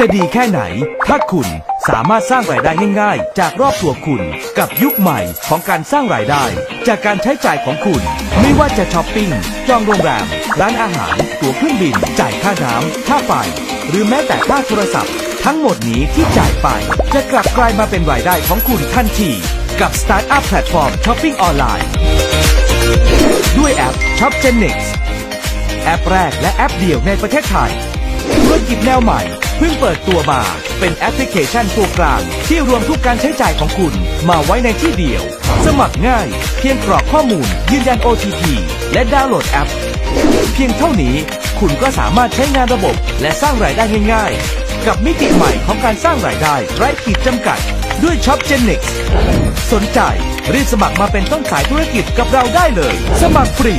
จะดีแค่ไหน ถ้าคุณสามารถสร้างรายได้ง่ายๆ จากรอบตัวคุณกับยุคใหม่ของการสร้างรายได้ จากการใช้จ่ายของคุณ ไม่ว่าจะช้อปปิ้งจองโรงแรม ร้านอาหาร ตั๋วเครื่องบิน จ่ายค่าน้ำค่าไฟ หรือแม้แต่ค่าโทรศัพท์ ทั้งหมดนี้ที่จ่ายไป จะกลับกลายมาเป็นรายได้ของคุณทันทีกับ Startup Platform Shopping ออนไลน์ด้วยแอป Shop Genix แอปแรกและแอปเดียวในประเทศไทยธุรกิจแนวใหม่ เพิ่งเปิดตัวมา เป็นแอปพลิเคชันตัวกลาง ที่รวมทุกการใช้จ่ายของคุณ มาไว้ในที่เดียว สมัครง่าย เพียงกรอกข้อมูล ยืนยัน OTP และดาวน์โหลดแอป เพียงเท่านี้คุณก็สามารถใช้งานระบบ และสร้างรายได้ง่าย ๆ กับมิติใหม่ของการสร้างรายได้ไร้ขีดจำกัด ด้วย Shop Genix สนใจรีบสมัครมาเป็นต้นสายธุรกิจกับเราได้เลย สมัครฟรี